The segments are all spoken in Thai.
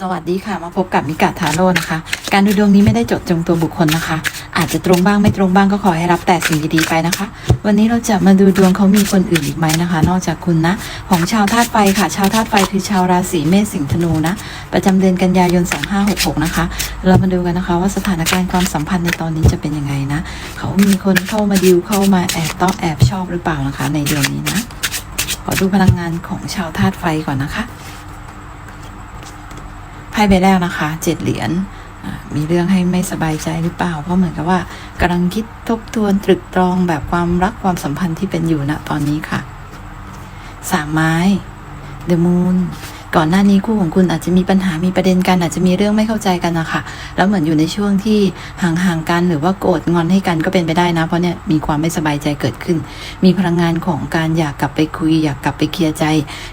สวัสดีค่ะ มาพบกับมิกาทาโร่นะคะ การดูดวงนี้ไม่ได้จดจงตัวบุคคลนะคะ อาจจะตรงบ้างไม่ตรงบ้างก็ขอให้รับแต่สิ่งดีๆไปนะคะ วันนี้เราจะมาดูดวงเขามีคนอื่นอีกไหมนะคะ นอกจากคุณนะ ของชาวธาตุไฟค่ะ ชาวธาตุไฟคือชาวราศีเมษสิงห์ธนูนะ ประจำเดือนกันยายน 2566 นะคะ เรามาดูกันนะคะว่าสถานการณ์ความสัมพันธ์ในตอนนี้จะเป็นยังไงนะ เขามีคนเข้ามาดิวเข้ามาแอบต้องแอบชอบหรือเปล่านะคะ ในเดือนนี้นะ ขอดูพลังงานของชาวธาตุไฟก่อนนะคะ พ่ใบแรกนะคะเจ็ดเหรียญมีเรื่องให้ไม่สบายใจหรือเปล่า เพราะเหมือนกับว่ากำลังคิดทบทวนตรึกตรองแบบความรักความสัมพันธ์ที่เป็นอยู่ณตอนนี้ค่ะสามไม้เดอะมูนก่อนหน้านี้คู่ของคุณอาจจะมีปัญหามีประเด็นกันอาจจะมีเรื่องไม่เข้าใจกันนะคะแล้วเหมือนอยู่ในช่วงที่ห่างๆกันหรือว่าโกรธงอนให้กันก็เป็นไปได้นะ เพราะเนี่ยมีความไม่สบายใจเกิดขึ้น มีพลังงานของการอยากกลับไปคุย อยากกลับไปเคลียร์ใจ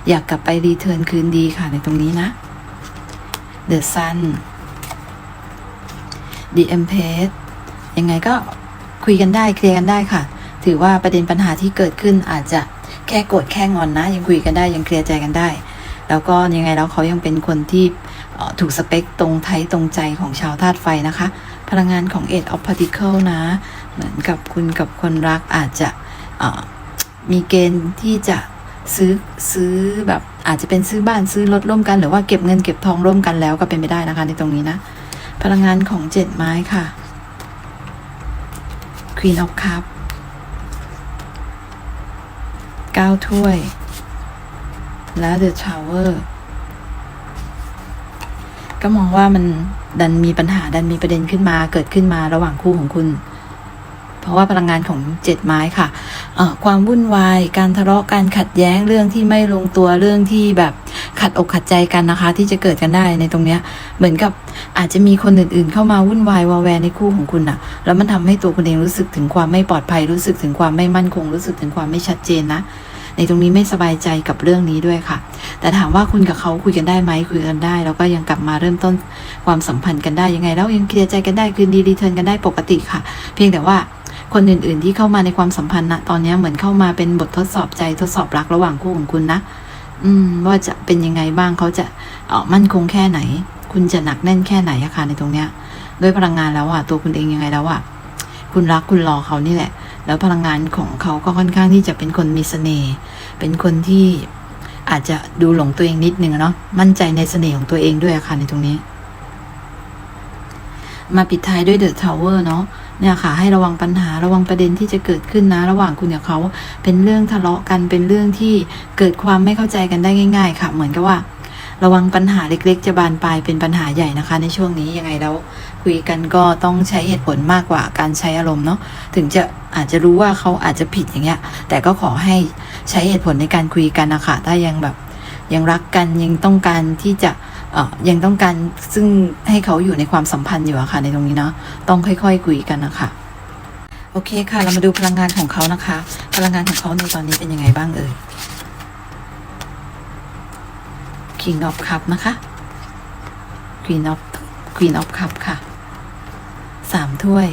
อยากกลับไปรีเทิร์นคืนดีค่ะในตรงนี้นะ The Sun The Empress ยังไงก็คุยกันได้เคลียร์กันได้ค่ะ ถือว่าประเด็นปัญหาที่เกิดขึ้นอาจจะแค่โกรธแค่งอนนะ ยังคุยกันได้ยังเคลียร์ใจกันได้ แล้วก็ยังไงแล้วเขายังเป็นคนที่ถูกสเปคตรงไทยตรงใจของชาวธาตุไฟนะคะ พลังงานของ Eight of Particle นะ เหมือนกับคุณกับคนรักอาจจะมีเกณฑ์ที่จะซื้อซื้อแบบ อาจจะเป็นซื้อบ้านซื้อรถร่วมกัน หรือว่าเก็บเงินเก็บทองร่วมกันแล้วก็เป็นไปได้นะคะในตรงนี้นะ พลังงานของเจ็ดไม้ค่ะ Queen of Cup เก้าถ้วย และ The Tower ก็มองว่ามันดันมีปัญหาดันมีประเด็นขึ้นมาเกิดขึ้นมาระหว่างคู่ของคุณ ราะว่าพลังงานของเจ็ดไม้ค่ะ ความวุ่นวาย การทะเลาะการขัดแย้งเรื่องที่ไม่ลงตัวเรื่องที่แบบขัดอกขัดใจกันนะคะ ที่จะเกิดกันได้ในตรงเนี้ยเหมือนกับอาจจะมีคนอื่นๆ เข้ามาวุ่นวายวาแวในคู่ของคุณอะแล้วมันทำให้ตัวคุณเองรู้สึกถึงความไม่ปลอดภัยรู้สึกถึงความไม่มั่นคง รู้สึกถึงความไม่ชัดเจนนะในตรงนี้ไม่สบายใจกับเรื่องนี้ด้วยค่ะ แต่ถามว่าคุณกับเขาคุยกันได้ไหมคุยกันได้ แล้วก็ยังกลับมาเริ่มต้นความสัมพันธ์กันได้ยังไง แล้วยังเคลียร์ใจกันได้คืนดีรีเทิร์นกันได้ปกติค่ะ เพียงแต่ว่า คนอื่นๆที่เข้ามาในความสัมพันธ์นะตอนนี้เหมือนเข้ามาเป็นบททดสอบใจทดสอบรักระหว่างคู่ของคุณนะ อืม ว่าจะเป็นยังไงบ้างเขาจะเออมั่นคงแค่ไหน คุณจะหนักแน่นแค่ไหนอะค่ะในตรงเนี้ยด้วยพลังงานแล้วอะตัวคุณเองยังไงแล้วอะคุณรักคุณรอเขานี่แหละ แล้วพลังงานของเขาก็ค่อนข้างที่จะเป็นคนมีเสน่ห์เป็นคนที่อาจจะดูหลงตัวเองนิดนึงเนาะมั่นใจในเสน่ห์ของตัวเองด้วยอะค่ะในตรงนี้ มาปิดท้ายด้วยเดอะทาวเวอร์เนาะ เนี่ยค่ะ ให้ระวังปัญหาระวังประเด็นที่จะเกิดขึ้นนะ ระหว่างคุณกับเขาเป็นเรื่องทะเลาะกันเป็นเรื่องที่เกิดความไม่เข้าใจกันได้ง่าย ๆ ค่ะ เหมือนกับว่า ระวังปัญหาเล็ก ๆ จะบานปลายเป็นปัญหาใหญ่นะคะ ในช่วงนี้ยังไงแล้ว คุยกันก็ต้องใช้เหตุผลมากกว่าการใช้อารมณ์เนาะถึงจะอาจจะรู้ว่าเขาอาจจะผิดอย่างเงี้ย แต่ก็ขอให้ใช้เหตุผลในการคุยกันนะคะถ้ายังแบบ ยังรักกันยังต้องการที่จะ ยังต้องการซึ่งให้เขาอยู่ในความสัมพันธ์อยู่อะค่ะในตรงนี้เนาะต้องค่อยๆคุยกันนะคะโอเคค่ะ เรามาดูพลังงานของเขานะคะ พลังงานของเขาในตอนนี้เป็นยังไงบ้างเอ่ย King of Cup นะคะ Queen of Queen of Cup ค่ะสามถ้วย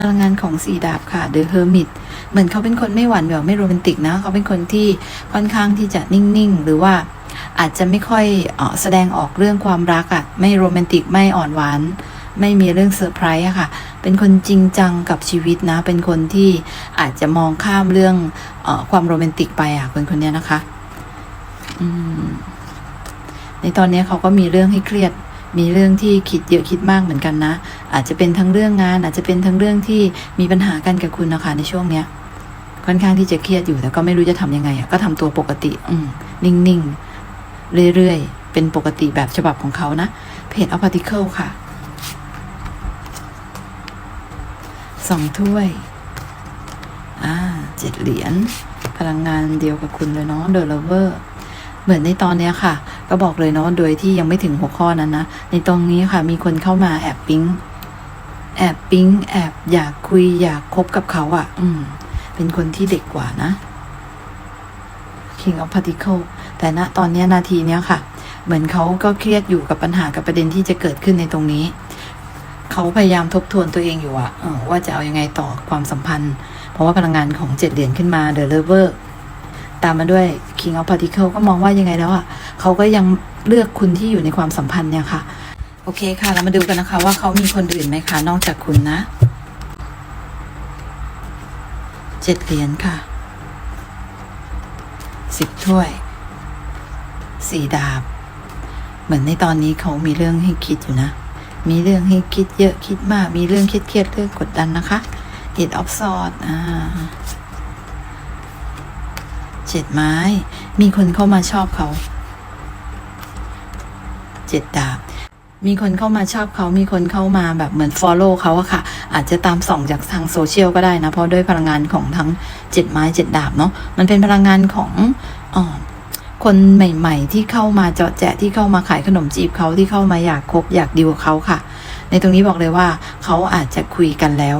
พลังงานของสีดาบค่ะ The Hermit เหมือนเขาเป็นคนไม่หวานแหววไม่โรแมนติกนะ เขาเป็นคนที่ค่อนข้างที่จะนิ่ง ๆ หรือว่า อาจจะไม่ค่อยอแสดงออกเรื่องความรักอะ่ะไม่โรแมนติกไม่อ่อนหวาน ไม่มีเรื่องเซอร์ไพรส์ค่ะ เป็นคนจริงจังกับชีวิตนะ เป็นคนที่อาจจะมองข้ามเรื่องอความโรแมนติกไปอะ่ะคนคนเนี้ยนะคะในตอนนี้เขาก็มีเรื่องให้เครียดมีเรื่องที่คิดเยอะคิดมากเหมือนกันนะ อาจจะเป็นทั้งเรื่องงาน อาจจะเป็นทั้งเรื่องที่มีปัญหากันกับคุณนะคะในช่วงเนี้ย ค่อนข้างที่จะเครียดอยู่แต่ก็ไม่รู้จะทำยังไงอะก็ทำตัวปกติ อืนิ่งๆ เรื่อยๆ เป็นปกติแบบฉบับของเขานะ เพจ of particle ค่ะสองถ้วย อ่าเจ็ดเหรียญ พลังงานเดียวกับคุณเลยเนาะ The Lover เหมือนในตอนเนี้ยค่ะ ก็บอกเลยเนาะ โดยที่ยังไม่ถึงหัวข้อนั้นนะ ในตรงนี้ค่ะ มีคนเข้ามาแอบปิ๊ง แอบปิ๊ง แอบอยากคุยอยากคบกับเขาอะ่ะ อืม เป็นคนที่เด็กกว่านะ King of Particle แต่ณตอนนี้นาทีเนี้ยค่ะ เหมือนเขาก็เครียดอยู่กับปัญหากับประเด็นที่จะเกิดขึ้นในตรงนี้ เขาพยายามทบทวนตัวเองอยู่อะว่าจะเอายังไงต่อความสัมพันธ์ เพราะว่าพลังงานของเจ็ดเหรียญขึ้นมา The Lover ตามมาด้วย King of Particle ก็มองว่ายังไงแล้วอะเขาก็ยังเลือกคุณที่อยู่ในความสัมพันธ์เนี่ยค่ะ โอเคค่ะ เรามาดูกันนะคะ ว่าเขามีคนอื่นไหมคะ นอกจากคุณนะ เจ็ดเหรียญค่ะ สิบถ้วยสี่ดาบ เหมือนในตอนนี้เขามีเรื่องให้คิดอยู่นะ มีเรื่องให้คิดเยอะคิดมาก มีเรื่องเครียดเรื่องกดดันนะคะเอ็ดออฟซอดอ่าเจ็ดไม้ มีคนเข้ามาชอบเขา เจ็ดดาบ มีคนเข้ามาชอบเขามีคนเข้ามาแบบเหมือน follow เขาอะค่ะ อาจจะตามส่องจากทางโซเชียลก็ได้นะ เพราะด้วยพลังงานของทั้งเจ็ดไม้เจ็ดดาบเนาะ มันเป็นพลังงานของอคนใหม่ ๆ ที่เข้ามาเจาะแจะที่เข้ามาขายขนมจีบเขาที่เข้ามาอยากคบอยากดีกับเขาค่ะ ในตรงนี้บอกเลยว่าเขาอาจจะคุยกันแล้ว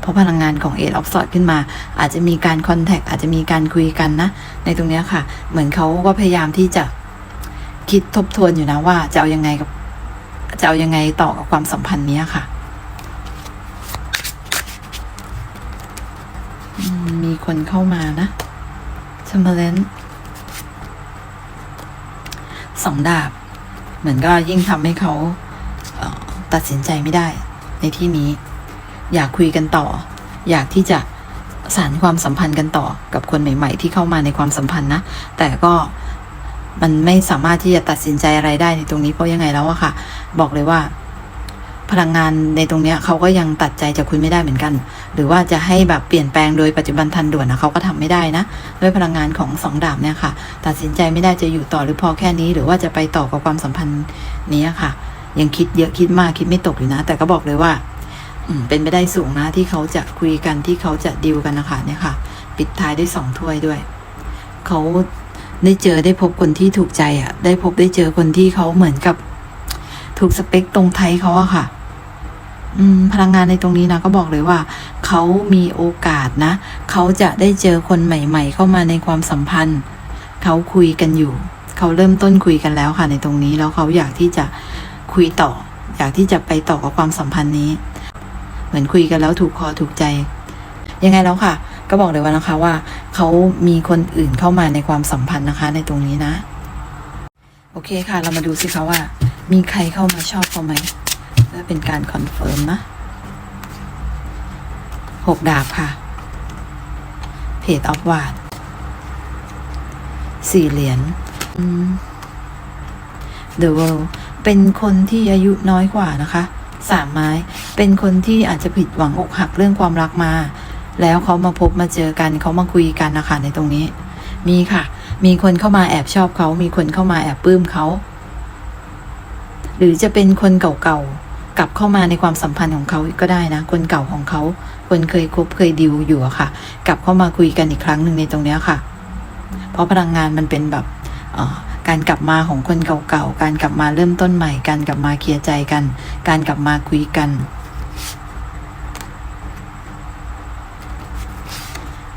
เพราะพลังงานของเอ of s w o r d ขึ้นมา อาจจะมีการคอนแทคอาจจะมีการคุยกันนะ ในตรงนี้ค่ะ เหมือนเขาก็พยายามที่จะคิดทบทวนอยู่นะว่าจะเอายังไงกับ จะเอายังไงต่อกับความสัมพันธ์นี้ค่ะ มีคนเข้ามานะชมเบอร์เลนสองดาบ เหมือนก็ยิ่งทำให้เขาเตัดสินใจไม่ได้ ในที่นี้ อยากคุยกันต่อ อยากที่จะสานความสัมพันธ์กันต่อกับคนใหม่ ๆ ที่เข้ามาในความสัมพันธ์นะ แต่ก็ มันไม่สามารถที่จะตัดสินใจอะไรได้ในตรงนี้เพราะยังไงแล้วอะค่ะ บอกเลยว่า พลังงานในตรงเนี้ยเขาก็ยังตัดใจจากคุณไม่ได้เหมือนกัน หรือว่าจะให้แบบเปลี่ยนแปลงโดยปัจจุบันทันด่วนนะเขาก็ทำไม่ได้นะด้วยพลังงานของสองดาบเนี่ยค่ะ ตัดสินใจไม่ได้จะอยู่ต่อหรือพอแค่นี้ หรือว่าจะไปต่อกับความสัมพันธ์นี้ค่ะ ยังคิดเยอะคิดมากคิดไม่ตกอยู่นะ แต่ก็บอกเลยว่าเป็นไปได้สูงนะที่เขาจะคุยกันที่เขาจะดิวกันนะคะเนี่ยค่ะ ปิดท้ายด้วยสองถ้วยด้วยเขา ได้เจอได้พบคนที่ถูกใจอะ ได้พบได้เจอคนที่เขาเหมือนกับ ถูกสเปคตรงไทยเขาอะค่ะ อืม พลังงานในตรงนี้นะก็บอกเลยว่าเขามีโอกาสนะเขาจะได้เจอคนใหม่ ๆ เข้ามาในความสัมพันธ์เขาคุยกันอยู่เขาเริ่มต้นคุยกันแล้วค่ะ ในตรงนี้แล้วเขาอยากที่จะคุยต่อ อยากที่จะไปต่อกับความสัมพันธ์นี้ เหมือนคุยกันแล้วถูกคอถูกใจ ยังไงแล้วค่ะ ก็บอกเลยว่านะคะว่าเขามีคนอื่นเข้ามาในความสัมพันธ์นะคะ ในตรงนี้นะ โอเคค่ะ เรามาดูสิคะว่า มีใครเข้ามาชอบเขาไหมเพื่อเป็นการคอนเฟิร์มนะหกดาบค่ะเพจออฟวาดสี่เหรียญเดอะเวิลเป็นคนที่อายุน้อยกว่านะคะสามไม้ เป็นคนที่อาจจะผิดหวังอกหักเรื่องความรักมา แล้วเขามาพบมาเจอกันเขามาคุยกันนะคะในตรงนี้ มีค่ะ มีคนเข้ามาแอบชอบเขา มีคนเข้ามาแอบปลื้มเขาหรือจะเป็นคนเก่าๆกลับเข้ามาในความสัมพันธ์ของเขาก็ได้นะ คนเก่าของเขาคนเคยคบเคยดิวอยู่อะค่ะ กลับเข้ามาคุยกันอีกครั้งหนึ่งในตรงนี้ค่ะ เพราะพลังงานมันเป็นแบบการกลับมาของคนเก่าๆการกลับมาเริ่มต้นใหม่ การกลับมาเคลียร์ใจกัน การกลับมาคุยกัน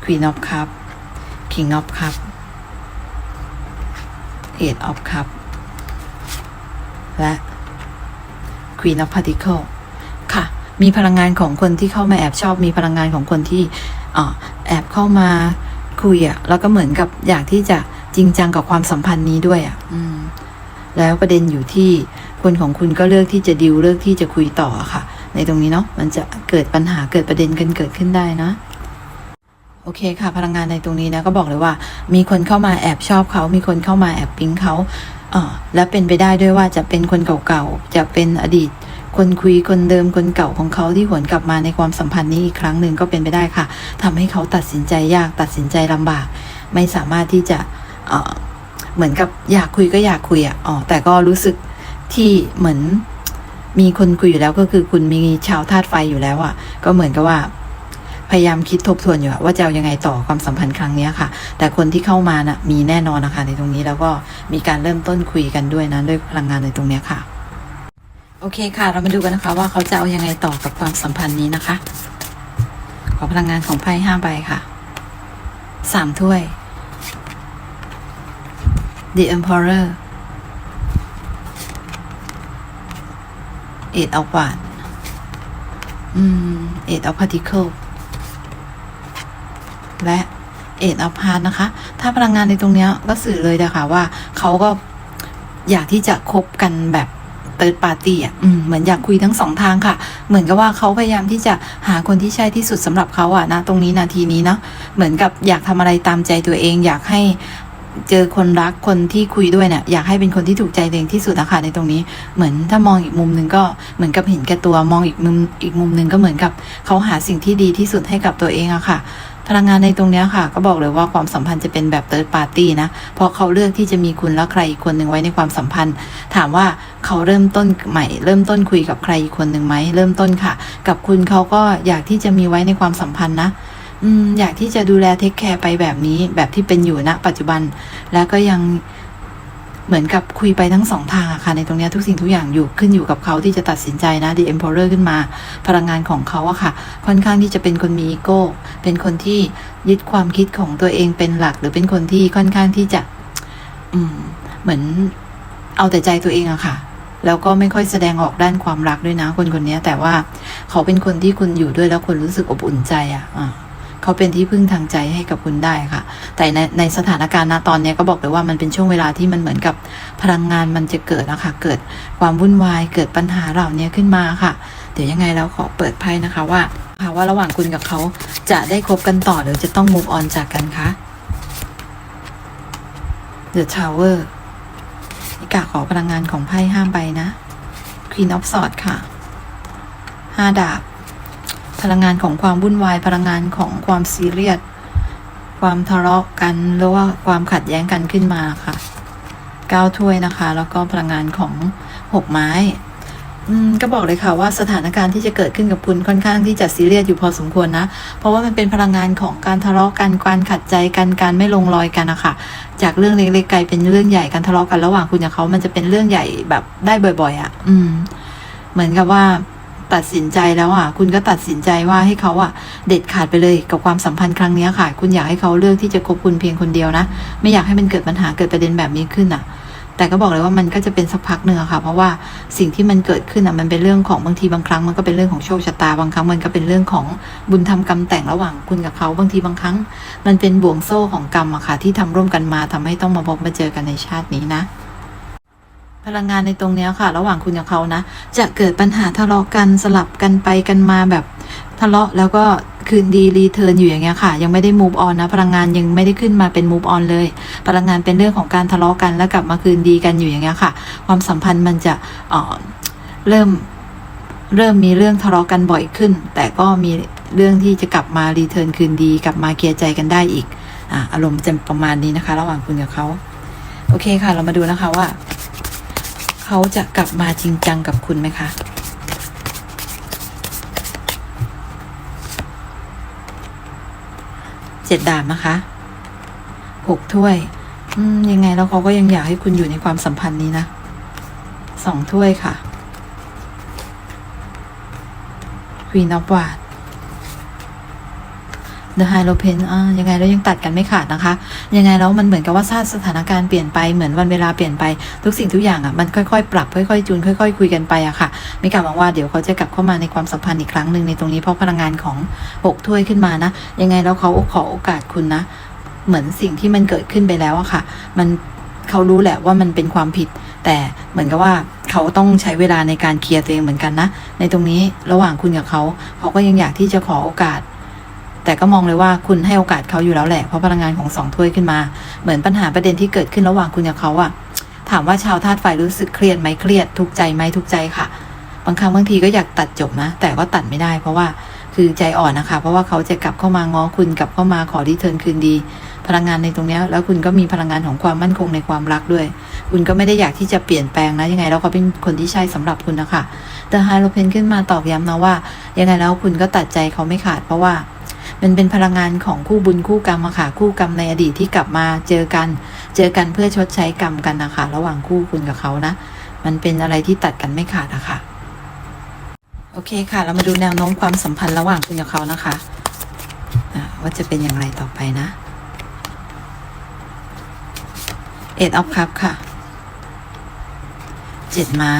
Queen of Cup King of Cup Eight of Cup และ Queen of Particle ค่ะ มีพลังงานของคนที่เข้ามาแอบชอบ มีพลังงานของคนที่ออแอบเข้ามาคุยอะแล้วก็เหมือนกับอยากที่จะจริงจังกับความสัมพันธ์นี้ด้วยอะอืม แล้วประเด็นอยู่ที่คนของคุณก็เลือกที่จะดิวเลือกที่จะคุยต่อค่ะ ในตรงนี้เนาะมันจะเกิดปัญหาเกิดประเด็นกันเกิดขึ้นได้นะ โอเคค่ะ พลังงานในตรงนี้นะก็บอกเลยว่า มีคนเข้ามาแอบชอบเขา มีคนเข้ามาแอบปิ๊งเขาเออและเป็นไปได้ด้วยว่าจะเป็นคนเก่าๆ จะเป็นอดีต คนคุยคนเดิมคนเก่าของเขาที่หวนกลับมาในความสัมพันธ์นี้อีกครั้งหนึ่งก็เป็นไปได้ค่ะทำให้เขาตัดสินใจยากตัดสินใจลำบาก ไม่สามารถที่จะเออเหมือนกับอยากคุยก็อยากคุยอะอ๋อแต่ก็รู้สึกที่เหมือนมีคนคุยอยู่แล้วก็คือคุณมีชาวธาตุไฟอยู่แล้วอะ ก็เหมือนกับว่า พยายามคิดทบทวนอยู่ว่าจะเอายังไงต่อความสัมพันธ์ครั้งนี้ค่ะ แต่คนที่เข้ามาน่ะมีแน่นอนนะคะในตรงนี้แล้วก็มีการเริ่มต้นคุยกันด้วยนะด้วยพลังงานในตรงนี้ค่ะ โอเคค่ะ เรามาดูกันนะคะ ว่าเขาจะเอายังไงต่อกับความสัมพันธ์นี้นะคะ ขอพลังงานของไพ่ห้าใบค่ะสามถ้วย The Emperor Eight of w a n d อืม Eight of Particle และเอ็ดออฟฮาร์นะคะ ถ้าพลังงานในตรงเนี้ยก็สื่อเลยนะคะว่าเขาก็อยากที่จะคบกันแบบเติร์ดปาร์ตี้อะเหมือนอยากคุยทั้งสองทางค่ะ เหมือนกับว่าเขาพยายามที่จะหาคนที่ใช่ที่สุดสำหรับเขาอะนะตรงนี้นาทีนี้เนาะเหมือนกับอยากทำอะไรตามใจตัวเอง อยากให้เจอคนรักคนที่คุยด้วยเนี่ยอยากให้เป็นคนที่ถูกใจตัวเองที่สุดนะคะในตรงนี้ เหมือนถ้ามองอีกมุมหนึ่งก็เหมือนกับเห็นแก่ตัวมองอีกมุมอีกมุมหนึ่งก็เหมือนกับเขาหาสิ่งที่ดีที่สุดให้กับตัวเองอะค่ะ พลังงานในตรงนี้ค่ะ ก็บอกเลยว่าความสัมพันธ์จะเป็นแบบเติร์ดปาร์ตี้นะ เพราะเขาเลือกที่จะมีคุณและใครอีกคนหนึ่งไว้ในความสัมพันธ์ ถามว่าเขาเริ่มต้นใหม่ เริ่มต้นคุยกับใครอีกคนหนึ่งไหมเริ่มต้นค่ะ กับคุณเขาก็อยากที่จะมีไว้ในความสัมพันธ์นะอืมอยากที่จะดูแลเทคแคร์ไปแบบนี้แบบที่เป็นอยู่ณ ปัจจุบัน แล้วก็ยัง เหมือนกับคุยไปทั้งสองทางอะค่ะ ในตรงนี้ทุกสิ่งทุกอย่างอยู่ขึ้นอยู่กับเขาที่จะตัดสินใจนะ The Emperor ขึ้นมา พลังงานของเขาอะค่ะ ค่อนข้างที่จะเป็นคนมีอีโก้ เป็นคนที่ยึดความคิดของตัวเองเป็นหลัก หรือเป็นคนที่ค่อนข้างที่จะ อืม เหมือนเอาแต่ใจตัวเองอะค่ะแล้วก็ไม่ค่อยแสดงออกด้านความรักด้วยนะคนคนนี้แต่ว่าเขาเป็นคนที่คุณอยู่ด้วยแล้วคุณรู้สึกอบอุ่นใจอะอะ เขาเป็นที่พึ่งทางใจให้กับคุณได้ค่ะ แต่ในในสถานการณ์ณตอนนี้ก็บอกเลยว่ามันเป็นช่วงเวลาที่มันเหมือนกับพลังงานมันจะเกิดนะคะ เกิดความวุ่นวาย เกิดปัญหาเหล่านี้ขึ้นมาค่ะ เดี๋ยวยังไงเราขอเปิดไพ่นะคะว่าค่ะว่าระหว่างคุณกับเขาจะได้คบกันต่อหรือจะต้อง move on จากกันคะ The Tower นิกาขอพลังงานของไพ่ห้ามใบนะ Queen of Swords ค่ะ ห้าดาบ พลังงานของความวุ่นวายพลังงานของความซีเรียสความทะเลาะกันหรือว่าความขัดแย้งกันขึ้นมาค่ะเก้าถ้วยนะคะ แล้วก็พลังงานของหกไม้อมก็บอกเลยค่ะว่าสถานการณ์ที่จะเกิดขึ้นกับคุณค่อนข้างที่จะซีเรียสอยู่พอสมควรนะ เพราะว่ามันเป็นพลังงานของการทะเลาะกันการขัดใจกันการไม่ลงรอยกันนะคะจากเรื่องเล็กๆกลายเป็นเรื่องใหญ่การทะเลาะกันระหว่างคุณกับเขามันจะเป็นเรื่องใหญ่แบบได้บ่อย ๆอะ อืม เหมือนกับว่า ตัดสินใจแล้วอะ คุณก็ตัดสินใจว่าให้เขาอะ เด็ดขาดไปเลยกับความสัมพันธ์ครั้งนี้ค่ะ คุณอยากให้เขาเลือกที่จะคบคุณเพียงคนเดียวนะ ไม่อยากให้มันเกิดปัญหาเกิดประเด็นแบบนี้ขึ้นอะ แต่ก็บอกเลยว่ามันก็จะเป็นสักพักหนึ่งอะค่ะ เพราะว่าสิ่งที่มันเกิดขึ้นอะมันเป็นเรื่องของบางทีบางครั้ง มันก็เป็นเรื่องของโชคชะตาบางครั้งมันก็เป็นเรื่องของบุญทำกรรมแต่งระหว่างคุณกับเขาบางทีบางครั้ง มันเป็นบ่วงโซ่ของกรรมอะค่ะที่ทำร่วมกันมาทำให้ต้องมาพบมาเจอกันในชาตินี้นะ พลังงานในตรงเนี้ยค่ะ ระหว่างคุณกับเขานะ จะเกิดปัญหาทะเลาะกันสลับกันไปกันมาแบบทะเลาะแล้วก็คืนดีรีเทิร์นอยู่อย่างเงี้ยค่ะ ยังไม่ได้ move on นะพลังงานยังไม่ได้ขึ้นมาเป็น move on เลย พลังงานเป็นเรื่องของการทะเลาะกันแล้วกลับมาคืนดีกันอยู่อย่างเงี้ยค่ะ ความสัมพันธ์มันจะเเริ่มเริ่มมีเรื่องทะเลาะกันบ่อยขึ้น แต่ก็มีเรื่องที่จะกลับมารีเทิร์นคืนดี กลับมาเคลียร์ใจกันได้อีกออารมณ์จะประมาณนี้นะคะ ระหว่างคุณกับเขาโอเคค่ะ เรามาดูนะคะว่า เขาจะกลับมาจริงจังกับคุณไหมคะเจ็ดดาบนะคะหกถ้วย อืม ยังไงแล้วเขาก็ยังอยากให้คุณอยู่ในความสัมพันธ์นี้นะสองถ้วยค่ะ Queen of w a n d The High l o p e n อ่ายังไงแล้วยังตัดกันไม่ขาดนะคะ ยังไงแล้วมันเหมือนกับว่าสถานการณ์เปลี่ยนไปเหมือนวันเวลาเปลี่ยนไปทุกสิ่งทุกอย่างอะมันค่อยๆ ปรับค่อยๆจูนค่อย ๆ คุยกันไปอะค่ะไม่กล่าวหวังว่าเดี๋ยวเขาจะกลับเข้ามาในความสัมพันธ์อีกครั้งหนึ่งในตรงนี้เพราะพลังงานของหกถ้วยขึ้นมานะ ยังไงแล้วเขาขอโอกาสคุณนะ เหมือนสิ่งที่มันเกิดขึ้นไปแล้วอะค่ะ มันเขารู้แหละว่ามันเป็นความผิด แต่เหมือนกับว่าเขาต้องใช้เวลาในการเคลียร์ตัวเองเหมือนกันนะ ในตรงนี้ระหว่างคุณกับเขาเขาก็ยังอยากที่จะขอโอกาส แต่ก็มองเลยว่าคุณให้โอกาสเขาอยู่แล้วแหละเพราะพลังงานของสองถ้วยขึ้นมา เหมือนปัญหาประเด็นที่เกิดขึ้นระหว่างคุณกับเขาอะถามว่าชาวธาตุไฟรู้สึกเครียดไหมเครียดทุกใจไหมทุกใจค่ะ บางครั้งบางทีก็อยากตัดจบนะ แต่ก็ตัดไม่ได้ เพราะว่าคือใจอ่อนนะคะ เพราะว่าเขาจะกลับเข้ามาง้อคุณกลับเข้ามาขอรีเทิร์นคืนดี พลังงานในตรงนี้แล้วคุณก็มีพลังงานของความมั่นคงในความรักด้วย คุณก็ไม่ได้อยากที่จะเปลี่ยนแปลงนะยังไงแล้วเขาเป็นคนที่ใช่สำหรับคุณนะคะแต่ไฮโลเพนขึ้นมาตอกย้ำนะว่า ยังไงแล้วคุณก็ตัดใจเขาไม่ขาดเพราะว่า มันเป็นพลังงานของคู่บุญคู่กรรมอะค่ะ คู่กรรมในอดีตที่กลับมาเจอกัน เจอกันเพื่อชดใช้กรรมกันนะคะระหว่างคู่คุณกับเขานะ มันเป็นอะไรที่ตัดกันไม่ขาดอะค่ะ โอเคค่ะ เรามาดูแนวโน้มความสัมพันธ์ระหว่างคุณกับเขานะคะว่าจะเป็นอย่างไรต่อไปนะเอ็ดออฟคัพค่ะเจ็ดไม้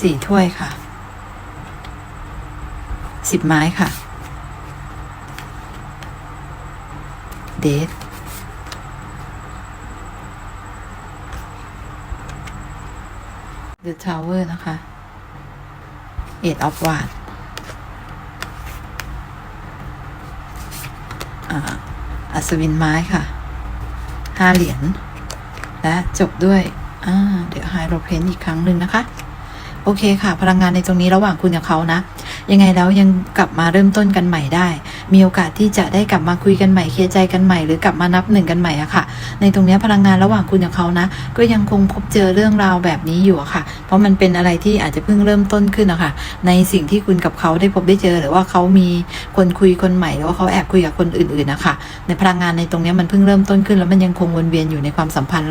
สี่ถ้วยค่ะ สิบไม้ค่ะ เดท The Tower นะคะ Eight of w a n d อ่าอัศวินไม้ค่ะห้าเหรียญ และจบด้วยเดี๋ยวไฮโรเพนอีกครั้งหนึ่งนะคะ โอเคค่ะ พลังงานในตรงนี้ระหว่างคุณกับเขานะ ยังไงแล้วยังกลับมาเริ่มต้นกันใหม่ได้ มีโอกาสที่จะได้กลับมาคุยกันใหม่เคลียร์ใจกันใหม่หรือกลับมานับหนึ่งกันใหม่อะค่ะ ในตรงนี้พลังงานระหว่างคุณกับเขานะ ก็ยังคงพบเจอเรื่องราวแบบนี้อยู่อะค่ะ เพราะมันเป็นอะไรที่อาจจะเพิ่งเริ่มต้นขึ้นอะค่ะ ในสิ่งที่คุณกับเขาได้พบได้เจอ หรือว่าเขามีคนคุยคนใหม่หรือว่าเขาแอบคุยกับคนอื่นๆนะคะในพลังงานในตรงนี้มันเพิ่งเริ่มต้นขึ้น แล้วมันยังคงวนเวียนอยู่ในความสัมพันธ์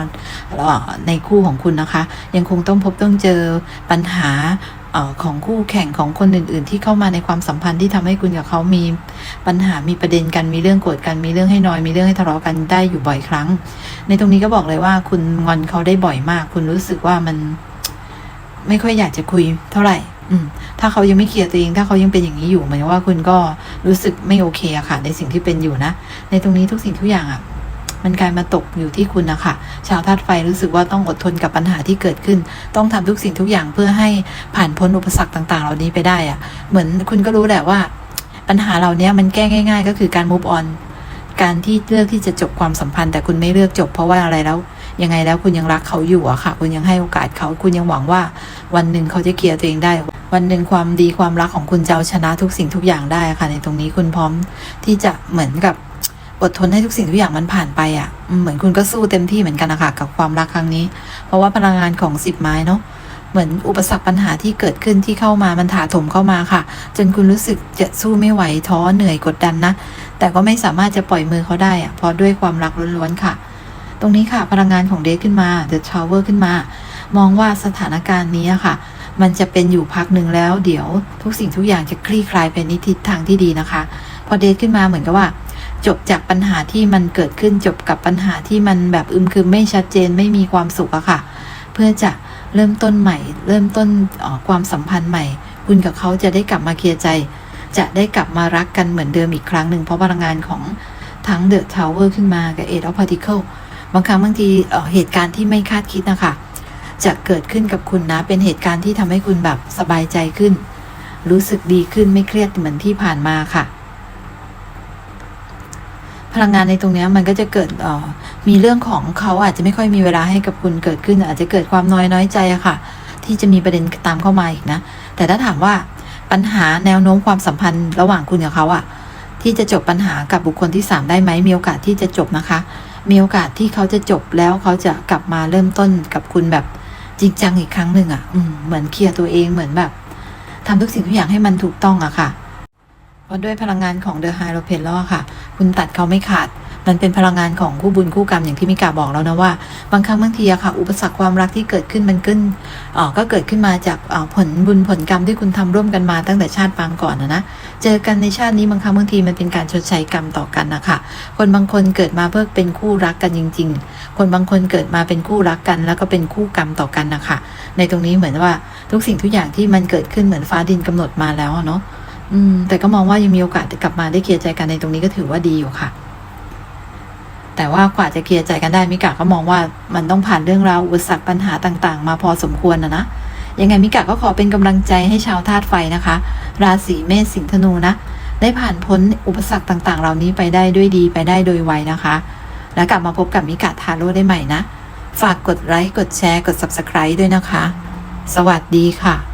ในคู่ของคุณนะคะ ยังคงต้องพบต้องเจอปัญหา อของคู่แข่งของคนอื่น ๆ ที่เข้ามาในความสัมพันธ์ที่ทำให้คุณกับเขามีปัญหามีประเด็นกันมีเรื่องโกรธกันมีเรื่องให้นอยมีเรื่องให้ทะเลาะกันได้อยู่บ่อยครั้ง ในตรงนี้ก็บอกเลยว่าคุณงอนเขาได้บ่อยมาก คุณรู้สึกว่ามัน ไม่ค่อยอยากจะคุยเท่าไหร่ อืม ถ้าเขายังไม่เคลียร์ตัวเองถ้าเขายังเป็นอย่างนี้อยู่หมายว่าคุณก็รู้สึกไม่โอเคอะค่ะ ในสิ่งที่เป็นอยู่นะในตรงนี้ทุกสิ่งทุกอย่างอะ มันกลายมาตกอยู่ที่คุณนะคะชาวธาตุไฟรู้สึกว่าต้องอดทนกับปัญหาที่เกิดขึ้น ต้องทำทุกสิ่งทุกอย่างเพื่อให้ผ่านพ้นอุปสรรคต่าง ๆ เหล่านี้ไปได้อะเหมือนคุณก็รู้แหละว่า ปัญหาเหล่านี้มันแก้ง่าย ๆ ก็คือการ move on การที่เลือกที่จะจบความสัมพันธ์ แต่คุณไม่เลือกจบเพราะว่าอะไรแล้วยังไงแล้วคุณยังรักเขาอยู่อะค่ะ คุณยังให้โอกาสเขาคุณยังหวังว่า วันหนึ่งเขาจะเคลียร์ตัวเองได้ วันหนึ่งความดีความรักของคุณจะเอาชนะทุกสิ่งทุกอย่างได้ค่ะ ในตรงนี้คุณพร้อมที่จะเหมือนกับ อดทนให้ทุกสิ่งทุกอย่างมันผ่านไปอะ่ะ เหมือนคุณก็สู้เต็มที่เหมือนกันนะคะกับความรักครั้งนี้ เพราะว่าพลังงานของสิบไม้เนาะเหมือนอุปสรรคปัญหาที่เกิดขึ้นที่เข้ามามันถาถมเข้ามาค่ะ จนคุณรู้สึกจะสู้ไม่ไหวท้อเหนื่อยกดดันนะ แต่ก็ไม่สามารถจะปล่อยมือเขาได้อะเพราะด้วยความรักล้วนๆค่ะ ตรงนี้ค่ะ พลังงานของเดทขึ้นมา The Tower ขึ้นมา มองว่าสถานการณ์นี้ค่ะ มันจะเป็นอยู่พักหนึ่งแล้ว เดี๋ยวทุกสิ่งทุกอย่างจะคลี่คลายไปในทิศทางที่ดีนะคะ พอเดทขึ้นมาเหมือนกับว่า จบจากปัญหาที่มันเกิดขึ้นจบกับปัญหาที่มันแบบอึมครึมไม่ชัดเจนไม่มีความสุขอะค่ะ เพื่อจะเริ่มต้นใหม่ เริ่มต้นความสัมพันธ์ใหม่ คุณกับเขาจะได้กลับมาเคลียร์ใจ จะได้กลับมารักกันเหมือนเดิมอีกครั้งหนึ่งเพราะพลังงานของทั้งเดอะทาวเวอร์ขึ้นมากับเอ็ดออฟพาร์ติเคิลบางครั้งบางทีเเหตุการณ์ที่ไม่คาดคิดนะคะจะเกิดขึ้นกับคุณนะ เป็นเหตุการณ์ที่ทำให้คุณแบบสบายใจขึ้น รู้สึกดีขึ้นไม่เครียดเหมือนที่ผ่านมาค่ะ พลังงานในตรงนี้มันก็จะเกิดออมีเรื่องของเขาอาจจะไม่ค่อยมีเวลาให้กับคุณเกิดขึ้น อาจจะเกิดความน้อยน้อยใจอะค่ะ ที่จะมีประเด็นตามเข้ามาอีกนะ แต่ถ้าถามว่าปัญหาแนวโน้มความสัมพันธ์ระหว่างคุณกับเขาอะที่จะจบปัญหากับบุคคลที่สามได้ไหมมีโอกาสที่จะจบนะคะ มีโอกาสที่เขาจะจบแล้วเขาจะกลับมาเริ่มต้นกับคุณแบบจริงจังอีกครั้งหนึ่งอะอเหมือนเคลียร์ตัวเองเหมือนแบบทำทุกสิ่งทุกอย่างให้มันถูกต้องอะค่ะ เพราะด้วยพลังงานของเดอะไฮโ o เพนแล้วค่ะ คุณตัดเขาไม่ขาด มันเป็นพลังงานของคู่บุญคู่กรรมอย่างที่มิกาบอกแล้วนะว่า บางครั้งบางทีอะค่ะ อุปสรรคความรักที่เกิดขึ้นมันขึ้นเอ่อก็เกิดขึ้นมาจากอ่อผลบุญผลกรรมที่คุณทำร่วมกันมาตั้งแต่ชาติปางก่อนนะนะเจอกันในชาตินี้บางครั้งบางทีมันเป็นการชดใช้กรรมต่อกันนะคะคนบางคนเกิดมาเพื่อเป็นคู่รักกันจริง ๆ คนบางคนเกิดมาเป็นคู่รักกัน แล้วก็เป็นคู่กรรมต่อกันนะคะในตรงนี้เหมือนว่าทุกสิ่งทุกอย่างที่มันเกิดขึ้นเหมือนฟ้าดินกำหนดมาแล้วเนาะ อืม แต่ก็มองว่ายังมีโอกาสกลับมาได้เคลียร์ใจกันในตรงนี้ก็ถือว่าดีอยู่ค่ะ แต่ว่ากว่าจะเคลียร์ใจกันได้มิกาก็มองว่ามันต้องผ่านเรื่องราวอุปสรรคปัญหาต่าง ๆ มาพอสมควรนะนะยังไงมิกาก็ขอเป็นกำลังใจให้ชาวธาตุไฟนะคะ ราศีเมษสิงห์ธนูนะ ได้ผ่านพ้นอุปสรรคต่าง ๆ เหล่านี้ไปได้ด้วยดีไปได้โดยไวนะคะ แล้วกลับมาพบกับมิกาทาโร่ได้ใหม่นะ ฝากกดไลค์กดแชร์กด subscribe ด้วยนะคะ สวัสดีค่ะ